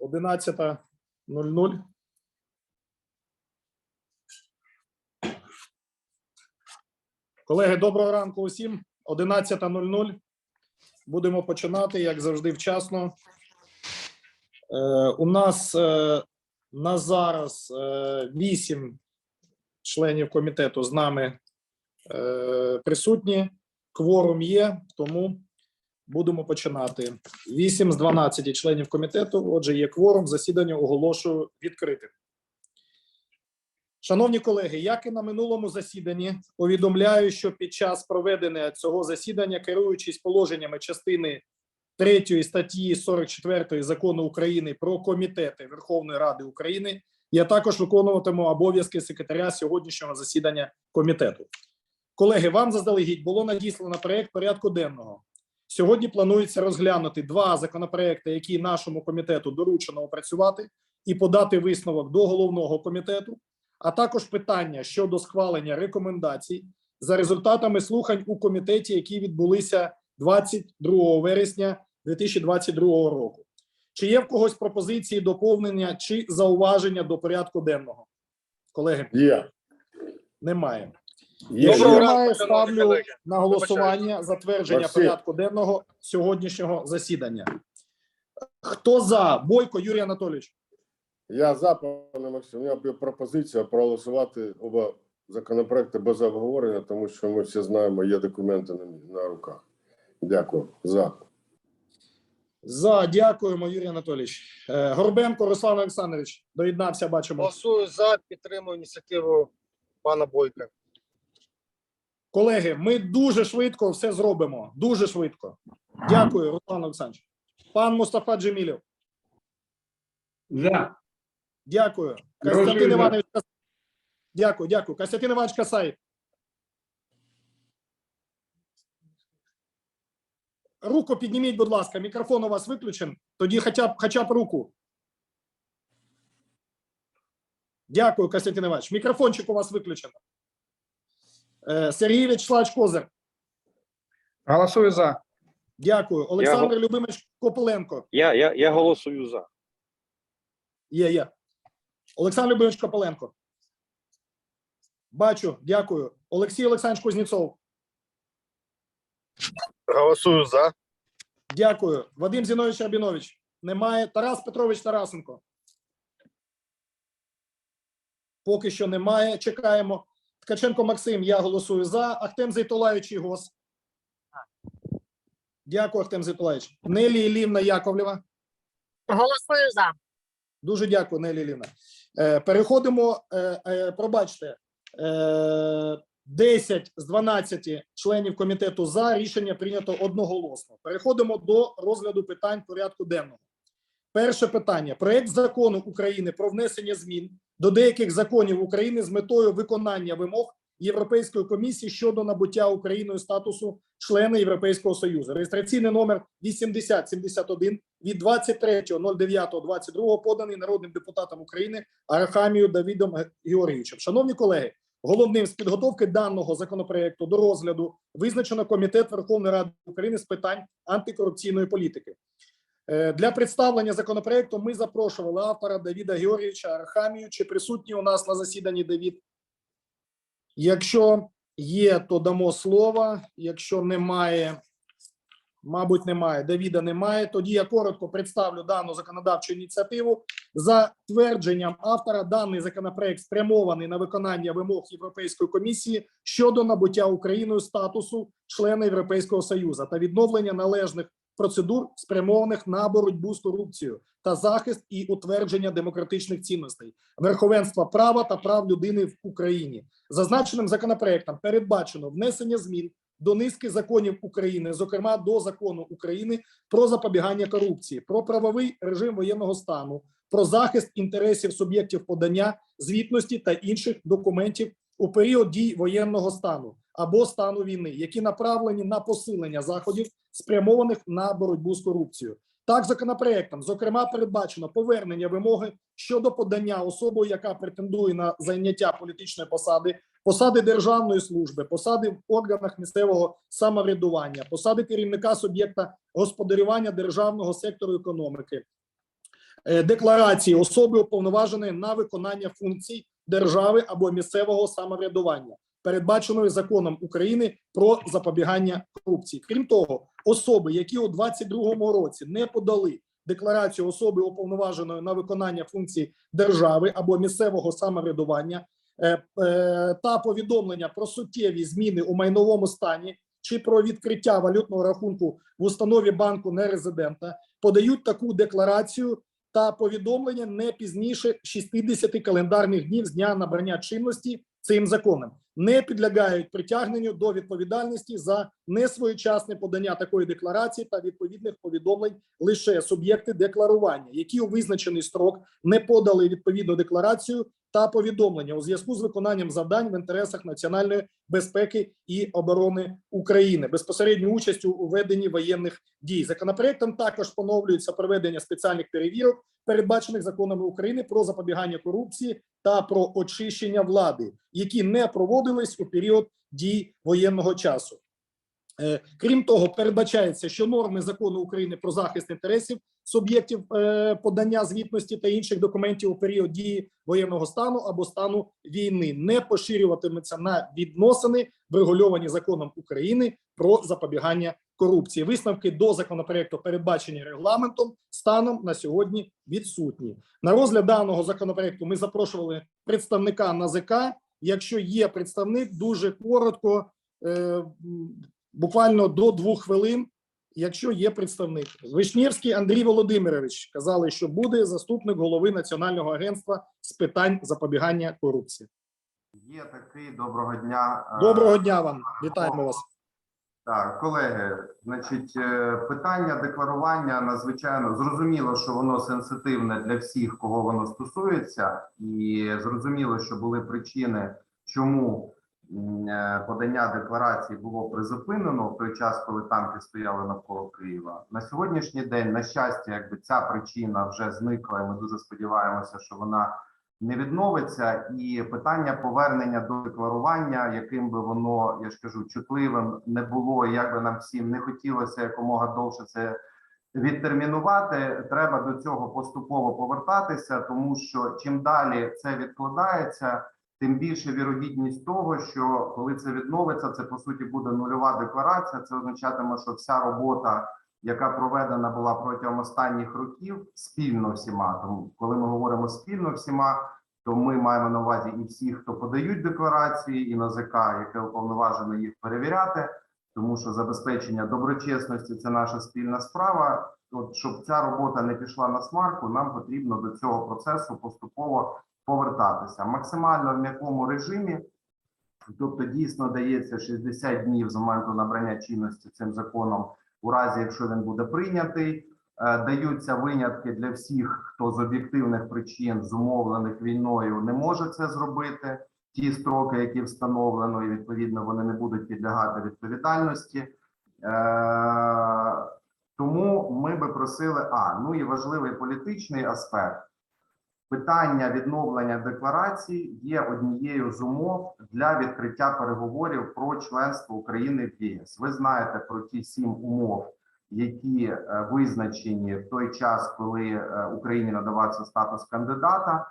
11.00. Колеги, доброго ранку усім. 11.00. Будемо починати, як завжди, вчасно. Е, у нас е, на зараз е, вісім членів комітету з нами е, присутні. Кворум є, тому будемо починати. 8 з 12 членів комітету. Отже, є кворум. Засідання оголошую відкритим. Шановні колеги, як і на минулому засіданні, повідомляю, що під час проведення цього засідання, керуючись положеннями частини 3 статті 44 закону України про комітети Верховної Ради України, я також виконуватиму обов'язки секретаря сьогоднішнього засідання комітету. Колеги, вам заздалегідь було надіслано проект порядку денного. Сьогодні планується розглянути два законопроекти, які нашому комітету доручено опрацювати, і подати висновок до головного комітету, а також питання щодо схвалення рекомендацій за результатами слухань у комітеті, які відбулися 22 вересня 2022 року. Чи є в когось пропозиції доповнення чи зауваження до порядку денного? Колеги, Є. немає. Доброго немає, ставлю колеги. на голосування затвердження Максим. порядку денного сьогоднішнього засідання. Хто за? Бойко Юрій Анатолійович. Я за, пане Максим. У мене є пропозиція проголосувати оба законопроекти без обговорення, тому що ми всі знаємо, є документи на, на руках. Дякую. За. За, дякуємо, Юрій Анатолійович. Е, Горбенко Руслан Олександрович доєднався, бачимо. Голосую за, підтримую ініціативу пана Бойка. Колеги, ми дуже швидко все зробимо. Дуже швидко. Дякую, Руслан Олександрович. Пан Мустафа Джемілів. За. Дякую. Костянтин. Іванович. Кас- Дякую, дякую. Костянтин Іванович Касай. Руку підніміть, будь ласка. Мікрофон у вас виключен. Тоді хоча б, хоча б руку. Дякую, Костянтин Іванович. Мікрофончик у вас виключено. Е, Сергій Вячеславович Козир. Голосую за. Дякую. Олександр Любимович Копиленко. Я, я, я голосую за. Є, є. Олександр Любимович Копиленко. Бачу, дякую. Олексій Олександрович Кузнєцов. Голосую за. Дякую. Вадим Зінович Рабінович. Немає. Тарас Петрович Тарасенко. Поки що немає. Чекаємо. Ткаченко Максим. Я голосую за. Ахтем Зайтулаєвич Гос. Дякую, Ахтем Зайтулаєвич. Нелі Ілівна Яковлєва. Голосую за. Дуже дякую, Нелі Ліна. Е, переходимо. Е, е, пробачте, е, 10 з 12 членів комітету за рішення прийнято одноголосно. Переходимо до розгляду питань порядку денного. Перше питання: проект закону України про внесення змін до деяких законів України з метою виконання вимог Європейської комісії щодо набуття Україною статусу члена Європейського союзу. Реєстраційний номер 8071 від 23.09.22 поданий народним депутатом України Арахамію Давідом Георгійовичем. Шановні колеги, головним з підготовки даного законопроекту до розгляду визначено комітет Верховної Ради України з питань антикорупційної політики. Е, Для представлення законопроекту ми запрошували автора Давіда Георгійовича Арахамію. Чи присутній у нас на засіданні Давід? Якщо є, то дамо слово. Якщо немає, мабуть, немає. Давіда немає. Тоді я коротко представлю дану законодавчу ініціативу. За твердженням автора, даний законопроект спрямований на виконання вимог Європейської комісії щодо набуття Україною статусу члена Європейського союзу та відновлення належних процедур, спрямованих на боротьбу з корупцією та захист і утвердження демократичних цінностей, верховенства права та прав людини в Україні. Зазначеним законопроектом передбачено внесення змін до низки законів України, зокрема до закону України про запобігання корупції, про правовий режим воєнного стану, про захист інтересів суб'єктів подання, звітності та інших документів у період дій воєнного стану або стану війни, які направлені на посилення заходів, спрямованих на боротьбу з корупцією. Так, законопроектом, зокрема, передбачено повернення вимоги щодо подання особою, яка претендує на зайняття політичної посади, посади державної служби, посади в органах місцевого самоврядування, посади керівника суб'єкта господарювання державного сектору економіки, е, декларації особи уповноваженої на виконання функцій держави або місцевого самоврядування, передбаченої законом України про запобігання корупції. Крім того, особи, які у 2022 році не подали декларацію особи уповноваженої на виконання функцій держави або місцевого самоврядування е, е, та повідомлення про суттєві зміни у майновому стані чи про відкриття валютного рахунку в установі банку нерезидента, подають таку декларацію та повідомлення не пізніше 60 календарних днів з дня набрання чинності цим законом, не підлягають притягненню до відповідальності за несвоєчасне подання такої декларації та відповідних повідомлень лише суб'єкти декларування, які у визначений строк не подали відповідну декларацію та повідомлення у зв'язку з виконанням завдань в інтересах національної безпеки і оборони України безпосередньо участю у веденні воєнних дій. Законопроектом також поновлюється проведення спеціальних перевірок, передбачених законами України про запобігання корупції та про очищення влади, які не проводились у період дій воєнного часу. Е, Крім того, передбачається, що норми закону України про захист інтересів суб'єктів е, подання звітності та інших документів у період дії воєнного стану або стану війни не поширюватимуться на відносини, врегульовані законом України про запобігання корупції. Висновки до законопроекту, передбачені регламентом, станом на сьогодні відсутні. На розгляд даного законопроекту ми запрошували представника НАЗК. Якщо є представник, дуже коротко. Буквально до двох хвилин, якщо є представник. Вишнєвський Андрій Володимирович казали, що буде заступник голови Національного агентства з питань запобігання корупції. Є такий доброго дня. Е, Доброго дня вам, вітаємо вас. Так, колеги, значить, е, питання декларування надзвичайно зрозуміло, що воно сенситивне для всіх, кого воно стосується, і зрозуміло, що були причини, чому подання декларації було призупинено в той час, коли танки стояли навколо Києва. На сьогоднішній день, на щастя, якби ця причина вже зникла, і ми дуже сподіваємося, що вона не відновиться, і питання повернення до декларування, яким би воно, я ж кажу, чутливим не було, як би нам всім не хотілося якомога довше це відтермінувати, треба до цього поступово повертатися, тому що чим далі це відкладається, тим більше вірогідність того, що коли це відновиться, це по суті буде нульова декларація. Це означатиме, що вся робота яка проведена була протягом останніх років спільно всіма. Тому, коли ми говоримо спільно всіма, то ми маємо на увазі і всіх, хто подають декларації, і НАЗК, яке уповноважено їх перевіряти, тому що забезпечення доброчесності це наша спільна справа. От щоб ця робота не пішла на смарку, нам потрібно до цього процесу поступово повертатися максимально в м'якому режимі. Тобто дійсно дається 60 днів з моменту набрання чинності цим законом у разі, якщо він буде прийнятий. Е, Даються винятки для всіх, хто з об'єктивних причин, зумовлених війною, не може це зробити. Ті строки, які встановлено, і відповідно вони не будуть підлягати відповідальності. Е, Тому ми би просили, а ну і важливий політичний аспект. Питання відновлення декларації є однією з умов для відкриття переговорів про членство України в ЄС. Ви знаєте про ті сім умов, які е, визначені в той час, коли е, Україні надавався статус кандидата.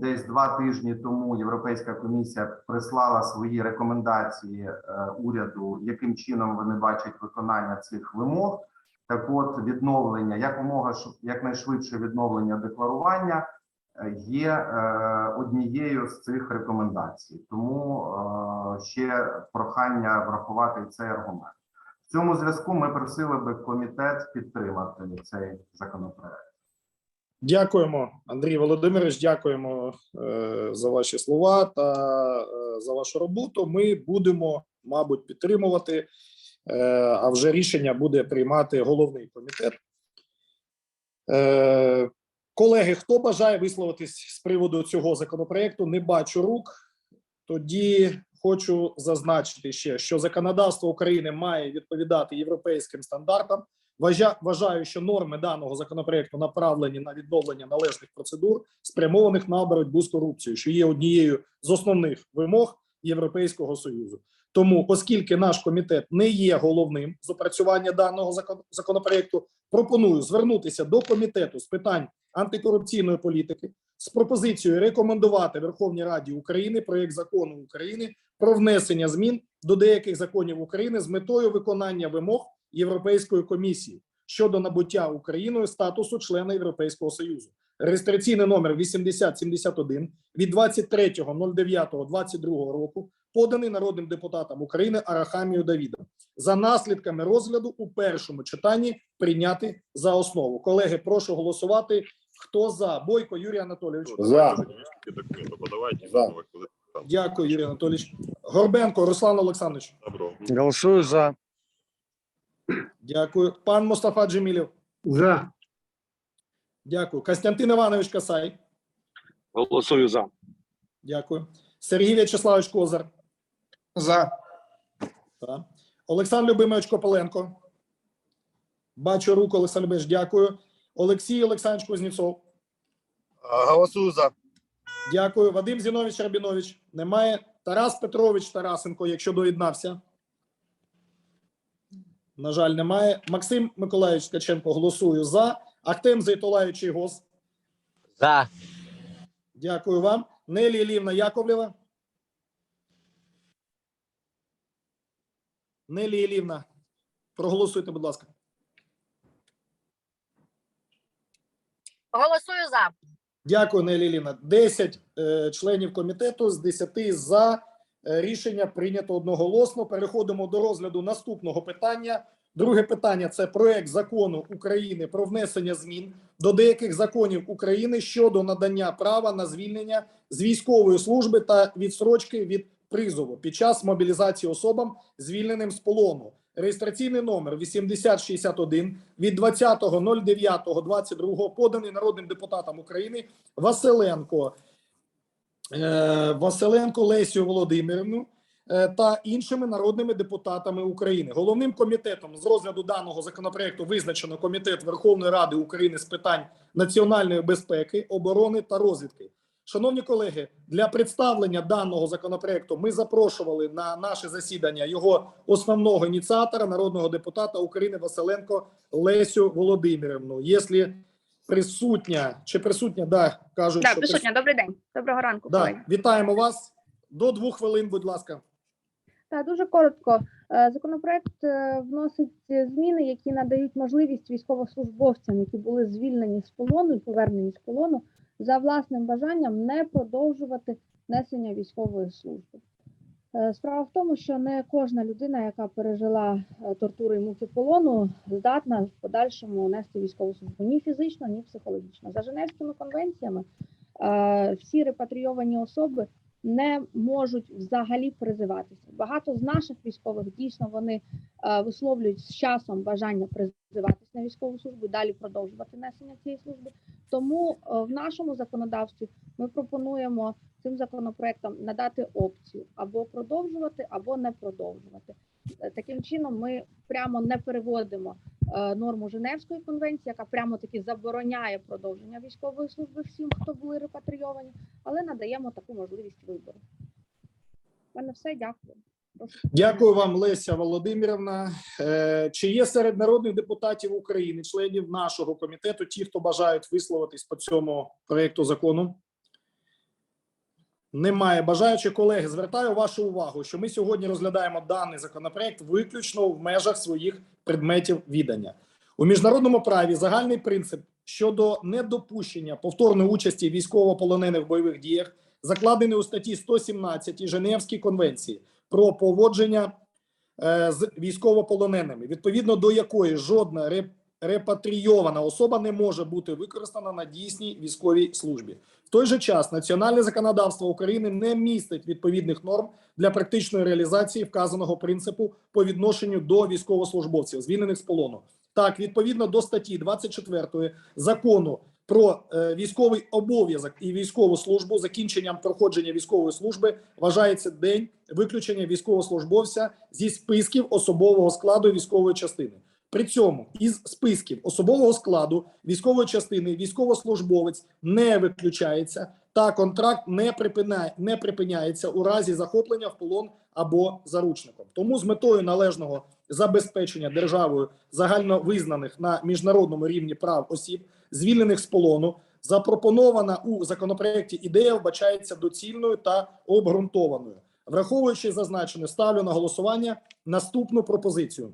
Десь два тижні тому Європейська комісія прислала свої рекомендації е, уряду, яким чином вони бачать виконання цих вимог. Так, от відновлення якомога якнайшвидше відновлення декларування є е, однією з цих рекомендацій. Тому е, ще прохання врахувати цей аргумент. В цьому зв'язку ми просили би комітет підтримати цей законопроект. Дякуємо, Андрій Володимирович. Дякуємо е, за ваші слова та за вашу роботу. Ми будемо, мабуть, підтримувати. А вже рішення буде приймати головний комітет. Колеги, хто бажає висловитись з приводу цього законопроекту? Не бачу рук. Тоді хочу зазначити ще, що законодавство України має відповідати європейським стандартам. Вважа- Вважаю, що норми даного законопроекту направлені на відновлення належних процедур, спрямованих на боротьбу з корупцією, що є однією з основних вимог Європейського союзу. Тому, оскільки наш комітет не є головним з опрацювання даного закон- законопроекту, пропоную звернутися до комітету з питань антикорупційної політики з пропозицією рекомендувати Верховній Раді України проєкт закону України про внесення змін до деяких законів України з метою виконання вимог Європейської комісії щодо набуття Україною статусу члена Європейського Союзу. Реєстраційний номер 8071 від 23.09.22 року, поданий народним депутатом України Арахамію Давідом. За наслідками розгляду у першому читанні прийняти за основу. Колеги, прошу голосувати. Хто за? Бойко Юрій Анатолійович. За. Подавайте. За. Дякую, Юрій Анатолійович. Горбенко Руслан Олександрович. Добро. Голосую за. Дякую. Пан Мустафа Джемілєв. За. Дякую. Костянтин Іванович Касай. Голосую за. Дякую. Сергій В'ячеславович Козар. За. Так. Олександр Любимович Копеленко. Бачу руку, Олександр Любимович, дякую. Олексій Олександрович Кузнєцов. Голосую за. Дякую. Вадим Зінович Рабінович. Немає. Тарас Петрович Тарасенко, якщо доєднався. На жаль, немає. Максим Миколаївич Ткаченко голосую за. Ахтем Зайтулаєвич Гос. За. Дякую вам. Нелі Ілівна Яковлєва. Нелі Ілівна. Проголосуйте, будь ласка. Голосую за. Дякую, Нелі Ілівна. 10 е, членів комітету з 10 за Е, рішення прийнято одноголосно. Переходимо до розгляду наступного питання. Друге питання це проект закону України про внесення змін до деяких законів України щодо надання права на звільнення з військової служби та відсрочки від призову під час мобілізації особам, звільненим з полону. Реєстраційний номер 8061 від 20.09.22 поданий народним депутатом України Василенко е, Василенко Лесію Володимирівну та іншими народними депутатами України. Головним комітетом з розгляду даного законопроекту визначено Комітет Верховної Ради України з питань національної безпеки, оборони та розвідки. Шановні колеги, для представлення даного законопроекту ми запрошували на наше засідання його основного ініціатора, народного депутата України Василенко Лесю Володимирівну. Якщо присутня чи присутня, да кажуть, Так, що присутня, добрий день. Доброго ранку, Да, колеги. вітаємо вас. До двох хвилин, будь ласка. Так, дуже коротко. Е, Законопроект е, вносить зміни, які надають можливість військовослужбовцям, які були звільнені з полону і повернені з полону, за власним бажанням не продовжувати несення військової служби. Е, Справа в тому, що не кожна людина, яка пережила тортури і муки полону, здатна в подальшому нести військову службу ні фізично, ні психологічно. За Женевськими конвенціями всі репатрійовані особи не можуть взагалі призиватися. Багато з наших військових дійсно вони е, висловлюють з часом бажання призиватися на військову службу далі продовжувати несення цієї служби. Тому е, в нашому законодавстві ми пропонуємо цим законопроектом надати опцію або продовжувати, або не продовжувати. Е, Таким чином, ми прямо не переводимо норму Женевської конвенції, яка прямо таки забороняє продовження військової служби всім, хто були репатрійовані, але надаємо таку можливість вибору. У мене все, дякую. Дякую вам, Леся Володимирівна. Е, Чи є серед народних депутатів України, членів нашого комітету, ті, хто бажають висловитись по цьому проєкту закону? Немає бажаючих колеги. Звертаю вашу увагу, що ми сьогодні розглядаємо даний законопроект виключно в межах своїх предметів відання. У міжнародному праві загальний принцип щодо недопущення повторної участі військовополонених в бойових діях закладений у статті 117 Женевської конвенції про поводження е, з військовополоненими, відповідно до якої жодна реп- репатрійована особа не може бути використана на дійсній військовій службі. В той же час національне законодавство України не містить відповідних норм для практичної реалізації вказаного принципу по відношенню до військовослужбовців, звільнених з полону. Так, відповідно до статті 24 закону про е, військовий обов'язок і військову службу, закінченням проходження військової служби вважається день виключення військовослужбовця зі списків особового складу військової частини. При цьому із списків особового складу військової частини військовослужбовець не виключається та контракт не припиняє, не припиняється у разі захоплення в полон або заручником. Тому з метою належного забезпечення державою загальновизнаних на міжнародному рівні прав осіб, звільнених з полону, Запропонована у законопроекті ідея вбачається доцільною та обґрунтованою. Враховуючи зазначене, ставлю на голосування наступну пропозицію: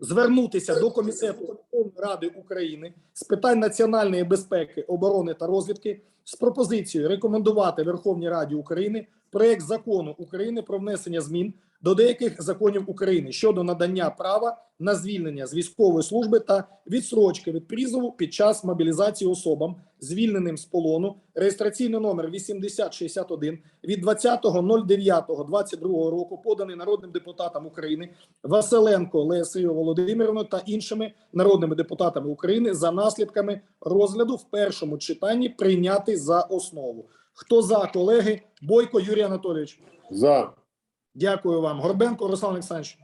звернутися до комітету Верховної Ради України з питань національної безпеки, оборони та розвідки з пропозицією рекомендувати Верховній Раді України проект закону України про внесення змін до деяких законів України щодо надання права на звільнення з військової служби та відсрочки від призову під час мобілізації особам, звільненим з полону, реєстраційний номер 8061 від 20.09.22 року, поданий народним депутатам України Василенко Лесею Володимирівною та іншими народними депутатами України за наслідками розгляду в першому читанні прийняти за основу. Хто за колеги? Бойко Юрій Анатолійович. За. Дякую вам. Горбенко Руслан Олександрович.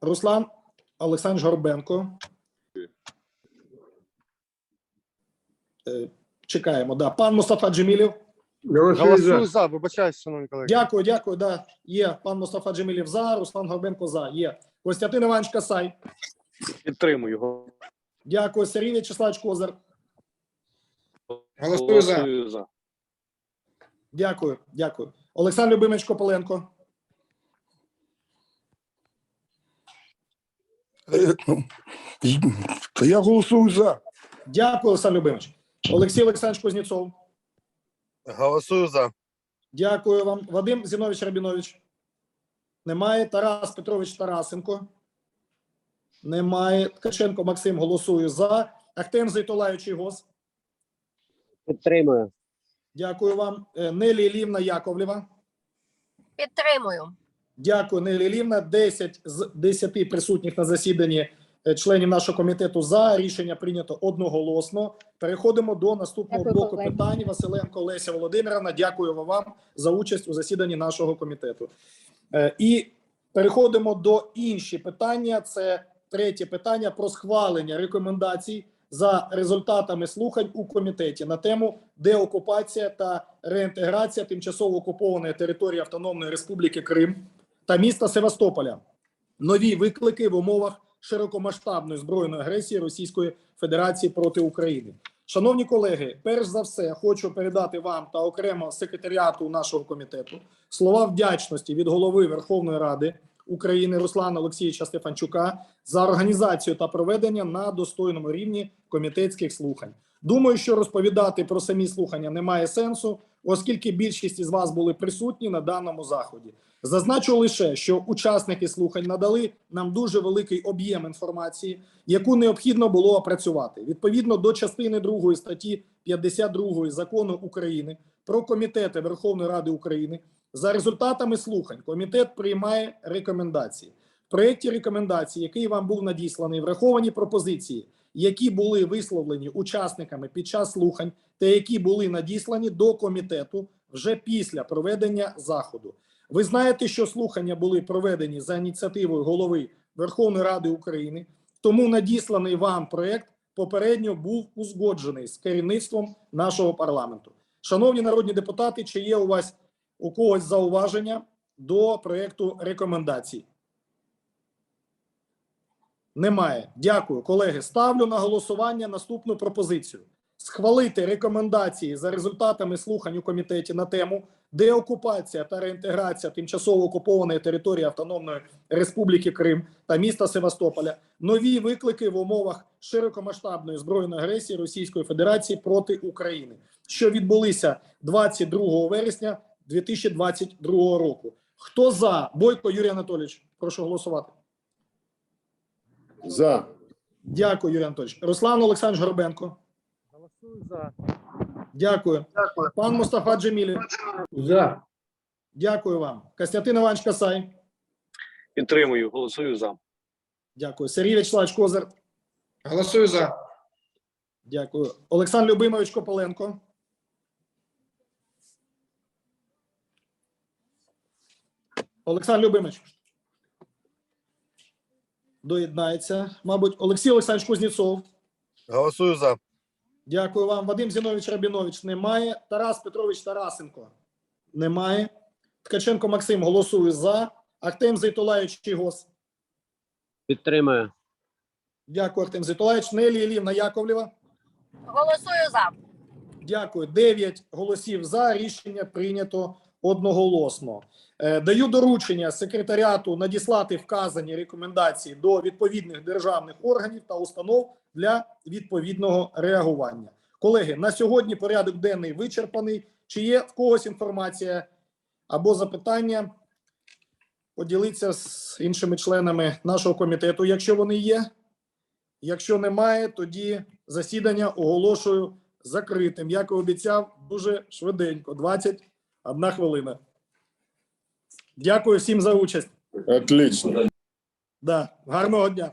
Руслан Олександрович Горбенко. Е, Чекаємо, да. Пан Мустафа Джемілів. Голосую за, вибачаюсь, шановні колеги. Дякую, дякую. Да. Є пан Мустафа Джемілів за, Руслан Горбенко за. Є. Костянтин Іванович Касай. Підтримую його. Дякую. Сергій Вячеславович Козир. Голосую за. Дякую, дякую. Олександр Любимович Копиленко. Та я голосую за. Дякую, Олександр Любимович. Олексій Олександрович Кузнєцов. Голосую за. Дякую вам. Вадим Зінович Рабінович. Немає. Тарас Петрович Тарасенко. Немає. Ткаченко Максим голосую за. Ахтем Зайтолаючий гос. Підтримую. Дякую вам. Е, Нелі Лівна Яковлєва. Підтримую. Дякую, Нелі Лівна. 10 з 10 присутніх на засіданні е, членів нашого комітету за. Рішення прийнято одноголосно. Переходимо до наступного Дякую, блоку колеги. питань. Василенко Леся Володимировна. Дякую вам за участь у засіданні нашого комітету. Е, І переходимо до інші питання. Це третє питання про схвалення рекомендацій за результатами слухань у комітеті на тему деокупація та реінтеграція тимчасово окупованої території Автономної Республіки Крим та міста Севастополя. Нові виклики в умовах широкомасштабної збройної агресії Російської Федерації проти України. Шановні колеги, перш за все хочу передати вам та окремо секретаріату нашого комітету слова вдячності від голови Верховної Ради України Руслана Олексійовича Стефанчука за організацію та проведення на достойному рівні комітетських слухань. Думаю, що розповідати про самі слухання немає сенсу, оскільки більшість із вас були присутні на даному заході. Зазначу лише, що учасники слухань надали нам дуже великий об'єм інформації, яку необхідно було опрацювати відповідно до частини 2 статті 52 закону України про комітети Верховної Ради України. За результатами слухань комітет приймає рекомендації. В проєкті рекомендацій, який вам був надісланий, враховані пропозиції, які були висловлені учасниками під час слухань, та які були надіслані до комітету вже після проведення заходу. Ви знаєте, що слухання були проведені за ініціативою голови Верховної Ради України, тому надісланий вам проект попередньо був узгоджений з керівництвом нашого парламенту. Шановні народні депутати, чи є у вас у когось зауваження до проекту рекомендацій? Немає. Дякую, колеги. Ставлю на голосування наступну пропозицію: схвалити рекомендації за результатами слухань у комітеті на тему деокупація та реінтеграція тимчасово окупованої території Автономної Республіки Крим та міста Севастополя. Нові виклики в умовах широкомасштабної збройної агресії Російської Федерації проти України, що відбулися 22 вересня 2022 року. Хто за Бойко Юрій Анатолійович? Прошу голосувати. За. Дякую, Юрій Анатолійович. Руслан Олександрович Горбенко. Голосую за. Дякую. Дякую. Пан Мустафа Джемілів. За. Дякую вам. Костянтин Іванович Касай. Підтримую. Голосую за. Дякую. Сергій Вячеславович Козир. Голосую за. Дякую. Олександр Любимович Копиленко. Олександр Любимович. Доєднається. Мабуть, Олексій Олександрович Кузнєцов. Голосую за. Дякую вам. Вадим Зінович Рабінович немає. Тарас Петрович Тарасенко немає. Ткаченко Максим голосую за. Ахтем Зайтулаєвич Чигос. Підтримую. Дякую, Артем Зітолаєвич. Нелі Ілівна Яковлєва. Голосую за. Дякую. Дев'ять голосів за. Рішення прийнято одноголосно. Е, Даю доручення секретаріату надіслати вказані рекомендації до відповідних державних органів та установ для відповідного реагування. Колеги, на сьогодні порядок денний вичерпаний. Чи є в когось інформація або запитання? Поділіться з іншими членами нашого комітету, якщо вони є. Якщо немає, тоді засідання оголошую закритим. Як і обіцяв, дуже швиденько, 21 хвилина. Дякую всім за участь. Отлично. Да. Гарного дня.